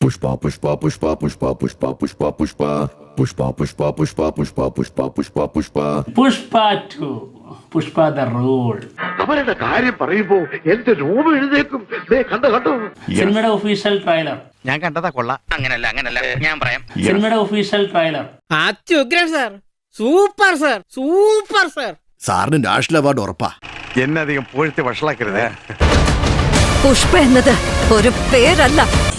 Pushpa, pushpa, pushpa, pushpa, pushpa, pushpa, pushpa, pushpa, pushpa, pushpa, pushpa, pushpa, pushpa, pushpa. Pushpa two Pushpa the rule അവരുടെ കാര്യം പറയുമ്പോ എന്റെ രൂപം എഴുന്നേക്കും ദേ കണ്ടോ കണ്ടോ? സിനിമയുടെ ഒഫീഷ്യൽ ട്രailer ഞാൻ കണ്ടതാ കൊള്ളാം. അങ്ങനല്ല അങ്ങനല്ല. ഞാൻ പറയാം. സിനിമയുടെ official trailer അത്യുഗ്രൻ sir. Super sir. Super sir. സാറിന് നാഷണൽ അവാർഡ് ഉറപ്പാ. എന്നെ അധികം പൂഴ്ത്തി വഷളാക്കരുതേ. പുഷ്പ എന്നത് ഒരു പേരല്ല.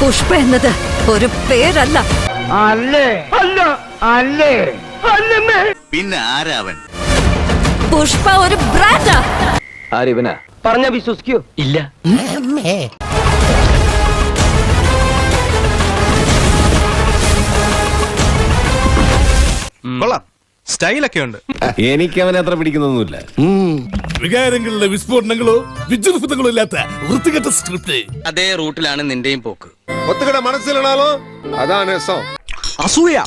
പുഷ്പ എന്നത് ഒരു പേരല്ല. അല്ലേ? അല്ല. അല്ലേ. പിന്നെ ആരാവൻ പുഷ്പ ഒരു ബ്രാൻഡാ പറഞ്ഞ വിശ്വസിക്കോ. ഇല്ല. കൊള്ളാം. സ്റ്റൈലൊക്കെ ഉണ്ട്. എനിക്ക് അവനെ അത്ര പിടിക്കുന്നൊന്നുമില്ല. വികാരങ്ങളിലെ വിസ്ഫോടനങ്ങളോ വിജൃംഭങ്ങളോ ഇല്ലാത്ത വൃത്തികെട്ട സ്ക്രിപ്റ്റ് അതേ റൂട്ടിലാണ് നിന്റെയും പോക്ക്. ഒത്തുകട മനസ്സിലാണോ അതാണ് രസം. അസൂയ.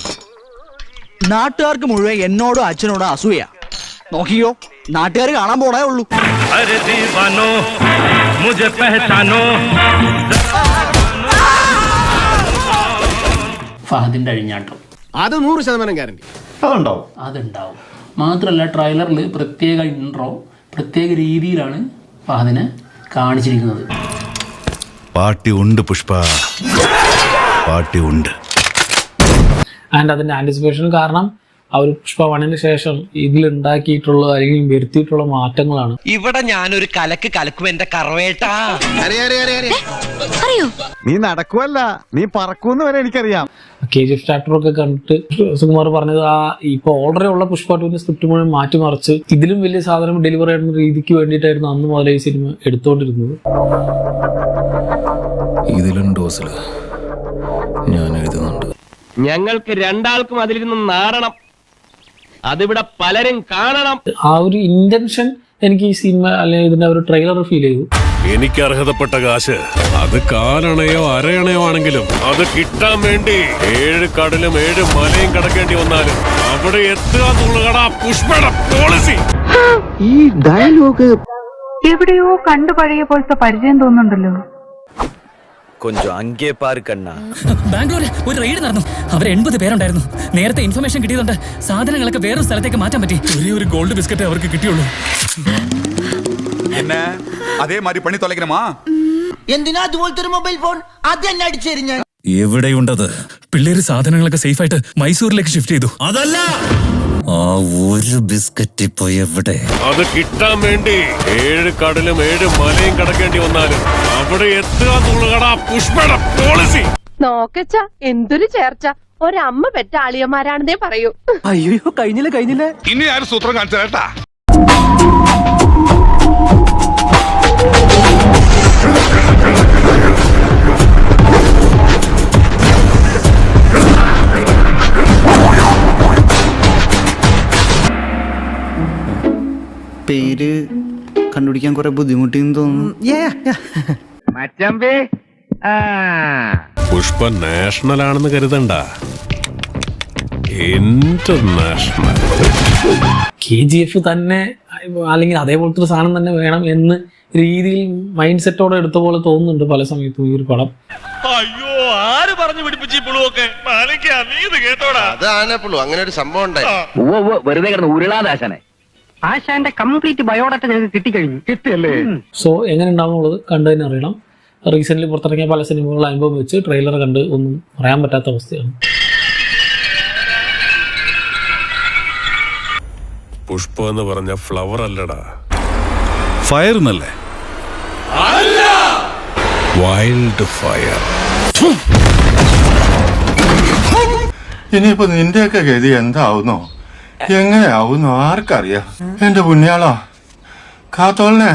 നാട്ടുകാർക്ക് മുഴുവൻ എന്നോടോ അച്ഛനോടോ അസൂയ. നോക്കിയോ നാട്ടുകാർ കാണാൻ പോണേ ഉള്ളൂ. ഫഹദിന്റെ അഴിഞ്ഞാട്ടം. അത് നൂറ് ശതമാനം ഗ്യാരണ്ടി അതുണ്ടാവും. അതുണ്ടാവും. മാത്രമല്ല ട്രailerൽ പ്രത്യേക ഇൻട്രോ പ്രത്യേക രീതിയിലാണ് ഫഹദിനെ കാണിച്ചിരിക്കുന്നത്. പാട്ടി ഉണ്ട് പുഷ്പ. പാട്ടി ഉണ്ട്. ആൻഡ് അതിന്റെ ആന്റിസിപ്പേഷൻ കാരണം അവർ പുഷ്പ വണ്ണിന് ശേഷം ഇതിൽ ഉണ്ടാക്കിയിട്ടുള്ള അല്ലെങ്കിൽ വരുത്തിയിട്ടുള്ള മാറ്റങ്ങളാണ്. ഇവിടെ ഞാനൊരു കലക്ക് കലക്കും എന്റെ കറവേട്ടാ. അറിയോ? നീ നടക്കുവല്ല നീ പറക്കൂന്ന് വരെ എനിക്കറിയാം. കെ ജി എഫ് ചാപ്റ്ററൊക്കെ കണ്ടിട്ട് സുകുമാർ പറഞ്ഞത് ആ ഇപ്പൊ ഓൾറെഡി ഉള്ള പുഷ്പ ടുവിന്റെ സ്ക്രിപ്റ്റ് മുഴുവൻ മാറ്റിമറിച്ച് ഇതിലും വലിയ സാധനം ഡെലിവറി ചെയ്യുന്ന രീതിക്ക് വേണ്ടിയിട്ടായിരുന്നു അന്ന് മുതലേ ഈ സിനിമ എടുത്തോണ്ടിരുന്നത്. ഇതിലും ഞാൻ എഴുതുന്നുണ്ട്. ഞങ്ങൾക്ക് രണ്ടാൾക്കും അതിലിരുന്ന് നാറണം. അതിവിടെ പലരും കാണണം. ആ ഒരു ഇന്റൻഷൻ എനിക്ക് ഈ സിനിമ അല്ലെങ്കിൽ ഇതിന്റെ ഒരു ട്രെയിലർ ഫീൽ ചെയ്തു. എനിക്ക് അർഹതപ്പെട്ട കാശ് അത് കാലണയോ അരയണയോ ആണെങ്കിലും അത് കിട്ടാൻ വേണ്ടി ഏഴ് കടലും ഏഴ് മലയും കടക്കേണ്ടി വന്നാലും അവിടെ എത്തുക പോളിസി ഈ പോളിസി എവിടെയോ കണ്ടു പഴയ പോലത്തെ പരിചയം തോന്നുന്നുണ്ടല്ലോ. കൊഞ്ചം? അങ്കേ പാറ് കണ്ണ. ബാംഗ്ലൂർ ഒരു റെയ്ഡ് നടന്നു. അവർ എൺപത് പേരുണ്ടായിരുന്നു. നേരത്തെ ഇൻഫർമേഷൻ കിട്ടിയതുകൊണ്ട് സാധനങ്ങളൊക്കെ വേറൊരു സ്ഥലത്തേക്ക് മാറ്റാൻ പറ്റി. ഒരേ ഒരു ഗോൾഡ് ബിസ്ക്കറ്റ് അവർക്ക് കിട്ടിയുള്ളൂ. അതേ അതേമാതിരി പണി തൊലക്കണമാ എന്തിനാ അതുപോലത്തെ ഒരു മൊബൈൽ ഫോൺ ആദ്യം എന്നെ അടിച്ചേരി എവിടെയുണ്ടത്? പിള്ളേര് സാധനങ്ങളൊക്കെ സേഫ് ആയിട്ട് മൈസൂരിലേക്ക് ഷിഫ്റ്റ് ചെയ്തു. അതല്ല! ആ ഒരു ബിസ്ക്കറ്റ് ഇപ്പൊ എവിടെ? അത് കിട്ടാൻ വേണ്ടി ഏഴ് കടലും ഏഴ് മലയും കടക്കേണ്ടി വന്നാലും അവിടെ എത്തുക എന്നുള്ളതാണ് പുഷ്പയുടെ പോളിസി നോക്കച്ച എന്തൊരു ചേർച്ച. ഒരമ്മ പെറ്റ ആളിയന്മാരാണെന്നേ പറയൂ. അയ്യോ കഴിഞ്ഞില്ല കഴിഞ്ഞില്ല? ഇനി ആരും സൂത്രം കാണിച്ചു കേട്ടാ. പേര് കണ്ടുപിടിക്കാൻ കുറെ ബുദ്ധിമുട്ടിന്ന് തോന്നുന്നു. മച്ചമ്പി പുഷ്പ നാഷണൽ ആണെന്ന് കരുതണ്ട. ഇന്റർനാഷണൽ കെ ജി എഫ് തന്നെ അല്ലെങ്കിൽ അതേപോലത്തെ ഒരു സാധനം തന്നെ വേണം എന്ന് രീതിയിൽ മൈൻഡ് സെറ്റോടെ എടുത്ത പോലെ തോന്നുന്നുണ്ട് പല സമയത്തും ഈ ഒരു പടം. അതാണ് പുളു അങ്ങനെ ഒരു സംഭവം ഉണ്ടായി. വെറുതെ കിടന്ന് ഉരുളാദാശനെ ആശാന്റെ കംപ്ലീറ്റ് ബയോഡാറ്റ ഞങ്ങൾക്ക് കിട്ടിക്കഴിഞ്ഞു. കിട്ടിയല്ലേ? സോ എങ്ങനെ ഉണ്ടാവുന്നുള്ളത് കണ്ടു റീസെന്റ് പുറത്തിറങ്ങിയ പല സിനിമകൾ അനുഭവം വെച്ച് ട്രെയിലർ കണ്ട് ഒന്നും പറയാൻ പറ്റാത്ത അവസ്ഥയാണ്. പുഷ്പ എന്ന് പറഞ്ഞ ഫ്ലവർ അല്ലടാ. ഫയർ എന്നല്ലേ? വൈൽഡ് ഫയർ ഇനിയിപ്പോ നിന്റെയൊക്കെ ഗതി എന്താവുന്നോ? എങ്ങനെയാവുന്നോ ആർക്കറിയാം? എന്റെ പുണ്യാളോ കാത്തോളിനെ.